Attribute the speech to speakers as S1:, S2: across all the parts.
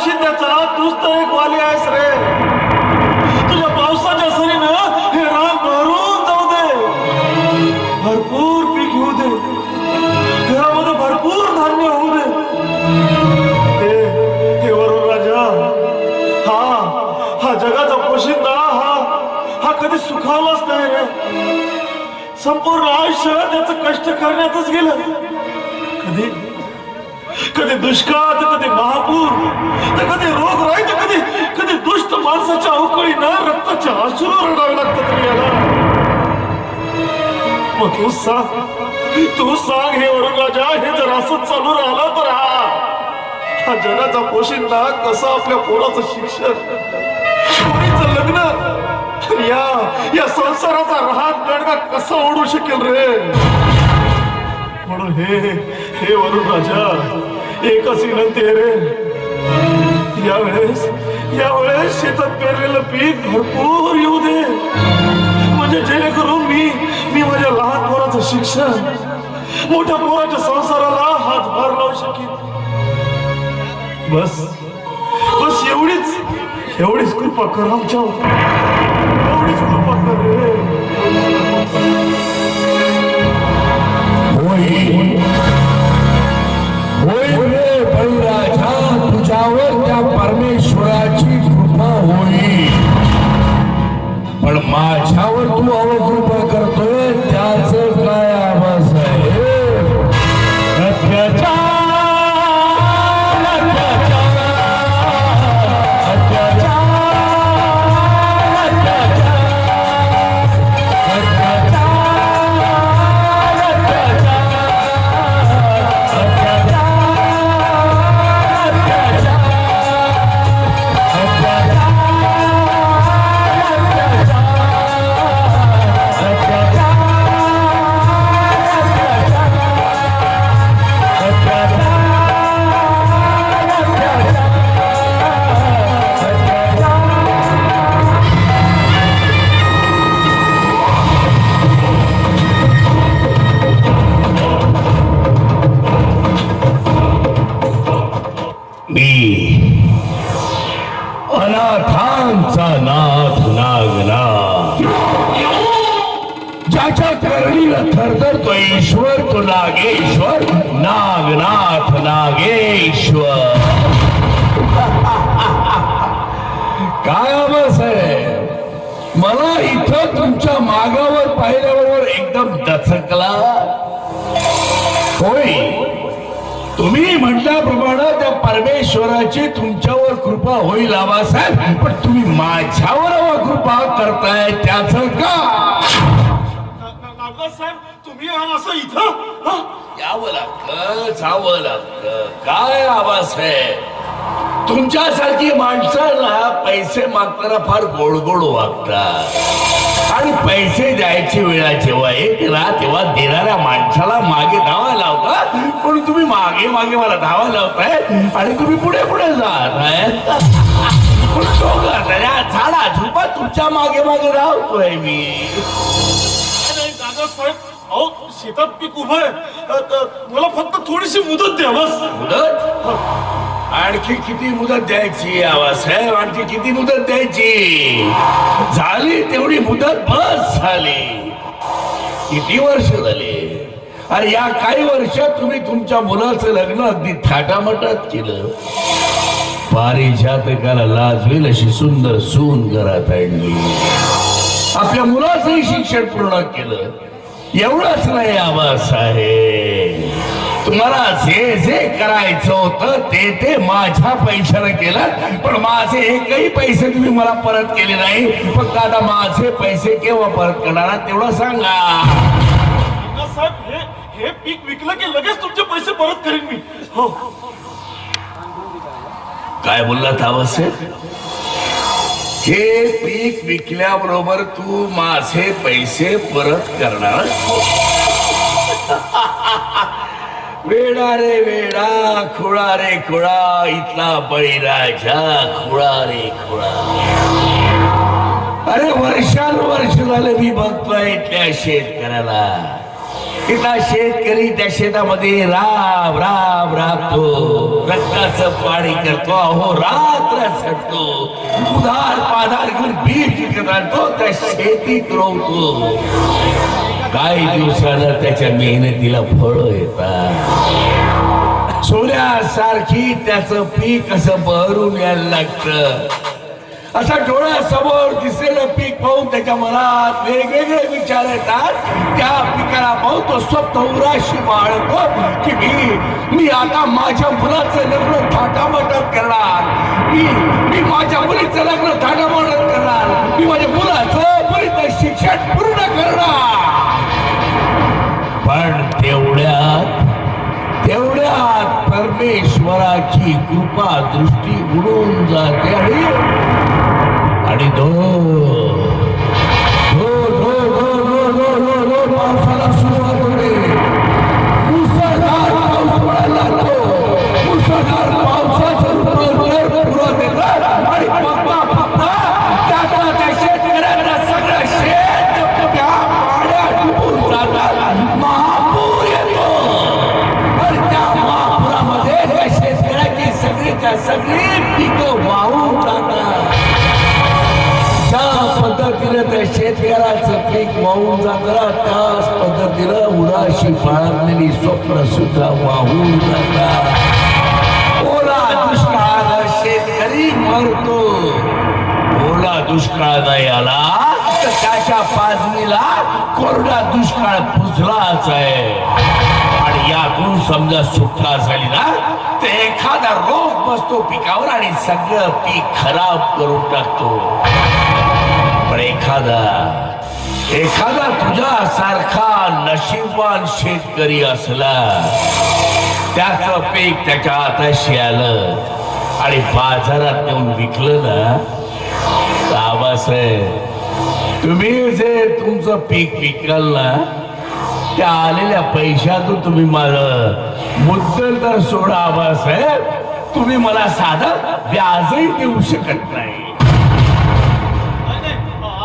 S1: जगाच्या पोशिंद्याचा तूच तर एक वाली आहेस रे. तुझ्या पावसाच्या सरीनं हे रान भरून जाऊ दे. भरपूर पीक घेऊ दे. घरामध्ये भरपूर धान्य होऊ दे. हे हे वरुण राजा हा हा जगाचा पोशिंदा हा हा कधी सुखावलाच नाही रे. संपूर्ण आयुष्य त्याचं कष्ट करण्यातच गेलं. कधी कधी दुष्काळ तर कधी महापूर. तर कधी रोग राही तर कधी कधी दुष्ट माणसाच्या अवकळीनं रक्ताचे अश्रू रडावे लागतात याला मग तू सांग तू सांग हे वरुण राजा हे जर असंच चालू राहिलं तर हा हा जगाचा पोशिंदा कसा आपल्या पोराचं शिक्षण लग्न या या संसाराचा राहत गडगा कसा ओढू शकेल रे? म्हणून हे हे वरुण राजा एकच विनंती आहे रे यावेळेस यावेळेस शेतात पेरलेलं पीक भरपूर येऊ दे. म्हणजे जेणेकरून मी मी माझ्या लहान पोराचं शिक्षण मोठ्या पोराच्या संसाराला हातभार लावू शकेन. बस. बस एवढीच एवढीच कृपा कर आमच्यावर. एवढीच कृपा कर रे.
S2: ईश्वर तो नागेश्वर नागनाथ नागेश्वर. काय आवाज मला इथं तुमच्या मागावर पाहिल्याबरोबर एकदम दचकला. होय. तुम्ही म्हटल्याप्रमाणे त्या परमेश्वराची तुमच्यावर कृपा होईल आबासाहेब पण तुम्ही माझ्यावर कृपा करताय त्याच का?
S1: नागराज असं इथं?
S2: यावं लागतं जावं लागतं. काय आबासाहेब तुमच्यासारखी माणसाला पैसे मागताना फार गोड गोड वागतात. आणि पैसे द्यायची वेळा जेव्हा येते ना तेव्हा देणाऱ्या माणसाला मागे धावा लावता. पण तुम्ही मागे मागे मला धावा लावताय. आणि तुम्ही पुढे पुढे जाताय. पण झाडा झुपा तुमच्या मागे मागे राहतोय मी.
S1: साहेब. अहो शेतात पीक उभं आहे. मला फक्त थोडीशी मुदत द्या बस.
S2: मुदत? आणखी किती मुदत द्यायची आवासाहेब आणखी किती मुदत द्यायची? झाली तेवढी मुदत बस झाली. किती वर्ष झाली? अरे या काही वर्षात तुम्ही तुमच्या मुलाचं लग्न अगदी थाटामाटात केलं. पारिजातकाला लाजवेल अशी सुंदर सून घरात आणली. आपल्या मुलाचंही शिक्षण पूर्ण केलं. एवढंच नाही आवाज आहे तुम्हाला जे जे करायचं होतं ते ते माझ्या पैशाने केलं. पण माझे एकही पैसे तुम्ही मला परत केले नाही. फक्त आता माझे पैसे केव्हा परत करणार तेवढं सांगा.
S1: साहेब हे हे पीक विकलं की लगेच तुमचे पैसे परत करीन मी. हो.
S2: काय बोललात आवासाहेब हे पीक विकल्याबरोबर तू माझे पैसे परत करणार वेडा रे वेडा खुळा रे खुळा इथला बळीराजा खुळा रे खुळा. अरे वर्षानुवर्ष झालं मी बघतोय इथल्या शेतकऱ्याला. इथला शेतकरी त्या शेतामध्ये राब राब राबतो. रक्ताचं पाणी करतो. अहो रात्र सटतो उधार पाधार घेऊन बीज विकत आणतो. त्या शेतीत रोवतो. काही दिवसानं त्याच्या मेहनतीला फळ येतात. सोन्यासारखी त्याचं पीक असं बहरून यायला लागतं. असा डोळ्यासमोर दिसलेलं पीक पाहून त्याच्या मनात वेगवेगळे विचार येतात. त्या पिकाला पाहून तो स्वप्न उराशी बाळतो की मी मी आता माझ्या मुलाचं लग्न थाटामाटात करणार. मी मी माझ्या मुलीचं लग्न थाटामाटात करणार. मी माझ्या मुलाचं मुलीचं शिक्षण पूर्ण करणार. पण तेवढ्यात तेवढ्यात परमेश्वराची कृपा दृष्टी उडून जाते आणि आणि धो पावसाला सुरुवात होते मुसळधार पाऊस पडायला एक वाहून जातं त्याच पद्धतीनं उराशी बाळगलेली स्वप्न सुद्धा वाहून जातात. ओला दुष्काळ शेतकरी मरतो. ओला दुष्काळ नाही आला तर त्याच्या पाजणीला कोरडा दुष्काळ पुजलाच आहे. आणि यातून समजा सुटका झाली ना तर एखादा रोग बसतो पिकावर आणि सगळं पीक खराब करून टाकतो. पण एखादा एखादा तुझा सारखा नशीबवान शेतकरी असला त्याच पीक त्याच्या हाताशी आलं आणि बाजारात नेऊन विकलं ना आबासाहेब तुम्ही जे तुमचं पीक विकाल ना त्या आलेल्या पैशातून तुम्ही माझं मुद्दल तर सोडा आबासाहेब तुम्ही मला साधा व्याजही देऊ शकत नाही.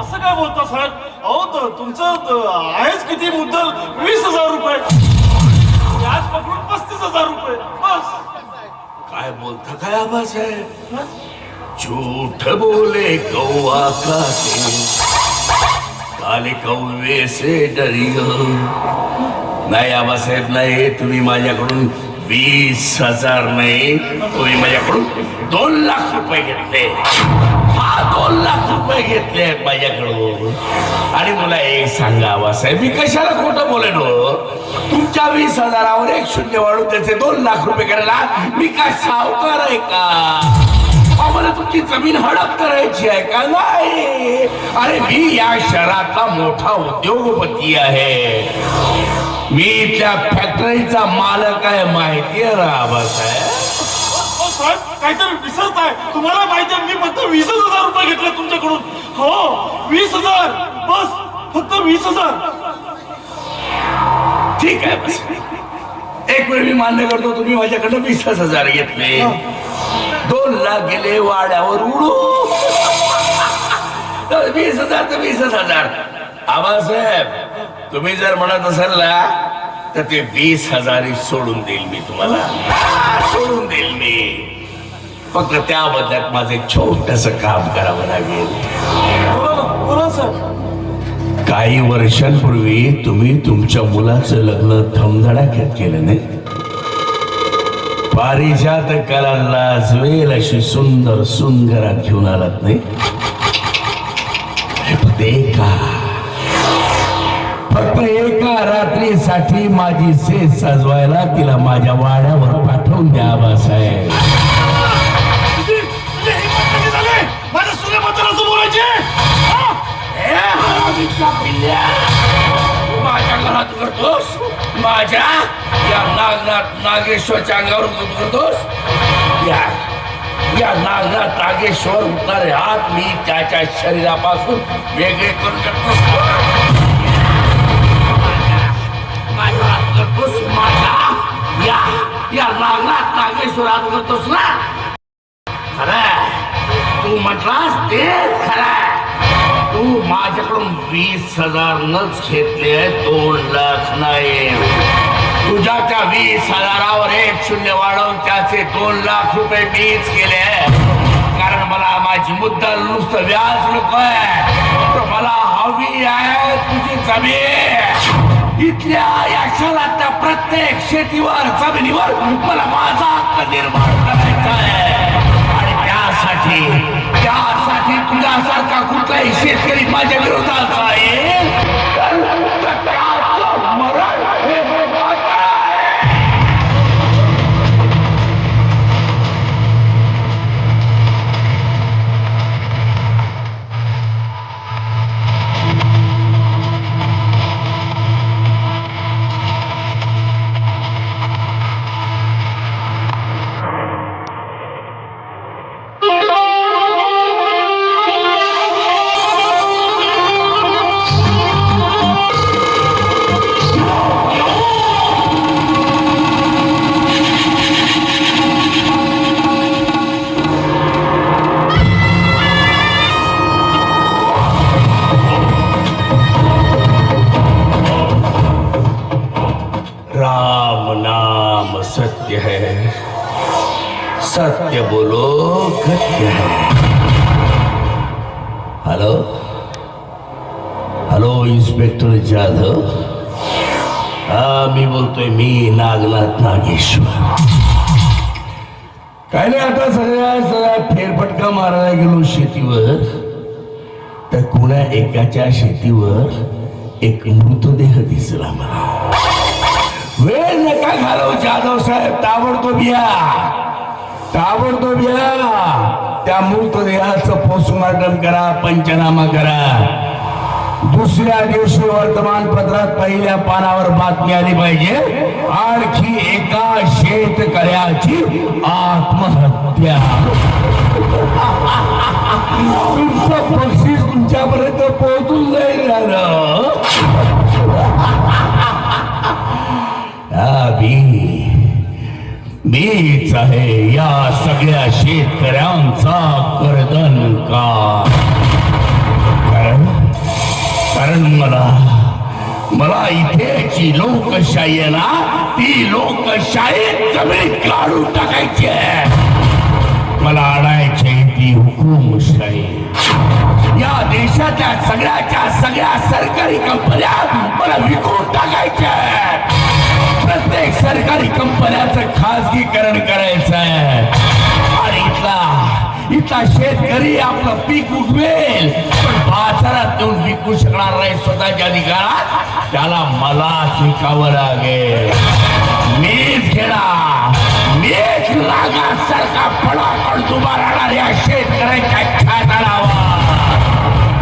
S1: असं काय बोलतो सर अहो तर तुमचं आहेच किती मुद्दल? वीस हजार रुपये. आज पकडून पस्तीस हजार रुपये. बस.
S2: काय बोलता काय आबासाहेब झूठ बोले कौआ का काले कौवे से डरियो। नाही आबासाहेब नाही तुम्ही माझ्याकडून वीस हजार नाही तुम्ही माझ्याकडून दोन लाख रुपये घेतले. हा दोन लाख रुपये घेतले आहेत माझ्याकडून? आणि मला एक सांगा साहेब मी कशाला खोटं बोलेन हो? तुमच्या वीस हजारावर एक शून्य वाढून त्याचे दोन लाख रुपये करायला मी काय सावकार आहे का? अहो, मला तुमची जमीन हडप करायची आहे का? नाही. अरे मी या शहरातला मोठा उद्योगपती आहे. मी त्या फॅक्टरीचा मालक आहे माहिती आहे ना आबासाहेब?
S1: साहेब काहीतरी विसरत आहे. तुम्हाला माहिती आहे मी फक्त वीसच हजार रुपये घेतले तुमच्याकडून. हो वीस हजार. बस फक्त वीस हजार.
S2: ठीक आहे बस. एक वेळ मी मान्य करतो तुम्ही माझ्याकडनं वीसच हजार घेतले. दोन लाख गेले वाड्यावर उडू. वीस हजार तर वीसच हजार. आबासाहेब तुम्ही जर म्हणत असाल ना तर ते वीस हजार सोडून देईल मी तुम्हाला. सोडून देईल मी. फक्त त्या बदल्यात माझे छोटस काम करावं लागेल काही वर्षांपूर्वी तुम्ही तुमच्या मुलाचं लग्न धमधडाक्यात केलं नाही? पारिजात कला लाजवेल अशी सुंदर सुंदरात घेऊन आलात नाही? एका फक्त एका रात्रीसाठी माझी सेज सजवायला तिला माझ्या वाड्यावर पाठवून द्या साहेब
S1: माझ्या
S2: घरात करतोस माझ्या या नागनाथ नागेश्वरच्या अंगावर करतोस या या नागनाथ नागेश्वर उठणारे हात मी त्याच्या शरीरापासून वेगळे करू शकतोस या नागनाथ ना खरं तू म्हटलास ते खरं तू माझ्याकडून वीस हजार नच घेतले दोन लाख नाही. तुझ्या त्या वीस हजारावर एक शून्य वाढवून त्याचे दोन लाख रुपये मीच केले कारण मला माझी मुद्दल नुसतं व्याज नकोय तर मला हवी आहे तुझी जमीन. इथल्या या शहरातल्या प्रत्येक शेतीवर जमिनीवर मला माझा हक्क निर्माण करायचा आहे. आणि त्यासाठी त्यासाठी तुझ्यासारखा कुठलाही शेतकरी माझ्या विरोधात आहे. सत्य है। सत्य बोलो सत्य है। हॅलो? Hello inspector Jadhav? हा मी बोलतोय मी नागनाथ नागेश्वर। काय नाही आता सगळ्या सगळ्या फेरफटका मारायला गेलो शेतीवर. तर कुणा एकाच्या शेतीवर एक मृतदेह दिसला मला. वेळ नका घालव जाधव साहेब? ताबडतोब या. ताबडतोब या. त्या मृतदेहाचं पोस्टमार्टम करा पंचनामा करा. दुसऱ्या दिवशी वर्तमानपत्रात पहिल्या पानावर बातमी आली पाहिजे आणखी एका शेतकऱ्याची आत्महत्या. मीच आहे या सगळ्या शेतकऱ्यांचा कर्दन का? कारण कारण मला मला इथेची लोकशाही आहे ना ती लोकशाही जमीन काढून टाकायची आहे. मला आणायची ती हुकुमशाही या देशातल्या सगळ्याच्या सगळ्या सरकारी कंपन्या मला विकून टाकायच्या आहेत. प्रत्येक सरकारी कंपन्याचं खासगीकरण करायचं आहे. आणि इथला इथला शेतकरी आपलं पीक उगवेल. पण बाजारात नेऊन विकू शकणार नाही स्वतःच्या अधिकारात त्याला मला विकावं लागेल. मीच घेणार. मीच लागा सारखा फळाकड उभा राहणार या शेतकऱ्यांच्या ख्याताळावर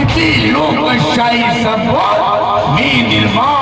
S2: इथली लोकशाही संपव मी निर्माण